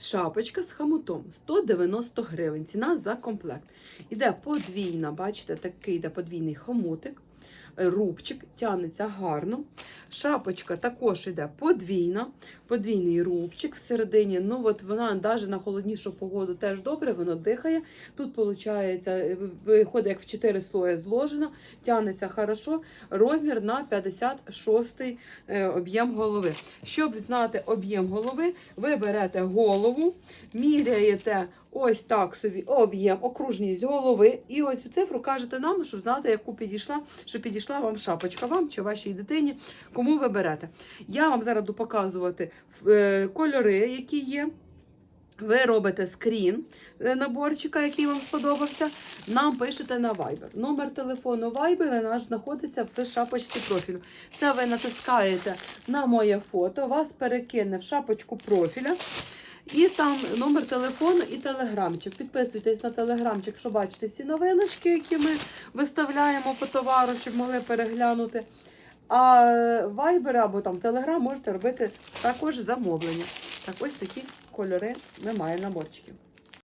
Шапочка з хамутом 190 гривень. Ціна за комплект. Іде подвійна, бачите, такий йде подвійний хомутик. Е, Рубчик тягнеться гарно. Шапочка також йде подвійна, подвійний рубчик всередині. Ну, от вона навіть на холоднішу погоду теж добре, воно дихає. Тут, виходить, виходить як в 4 слої зложено, тягнеться хорошо. Розмір на 56 е, об'єм голови. Щоб знати об'єм голови, ви берете голову, міряєте ось так собі об'єм, окружність голови, і ось цю цифру кажете нам, щоб знати, яку підійшла, щоб підійшла вам шапочка, вам чи вашій дитині, кому ви берете. Я вам зараз буду показувати е, кольори, які є. Ви робите скрін е, наборчика, який вам сподобався. Нам пишете на Viber. Номер телефону Viber наш знаходиться в шапочці профілю. Це ви натискаєте на моє фото, вас перекине в шапочку профіля. І там номер телефону і телеграмчик. Підписуйтесь на телеграмчик, щоб бачите всі новиночки, які ми виставляємо по товару, щоб могли переглянути. А вайбер або там телеграм можете робити також замовлення. Так ось такі кольори маємо наборчиків.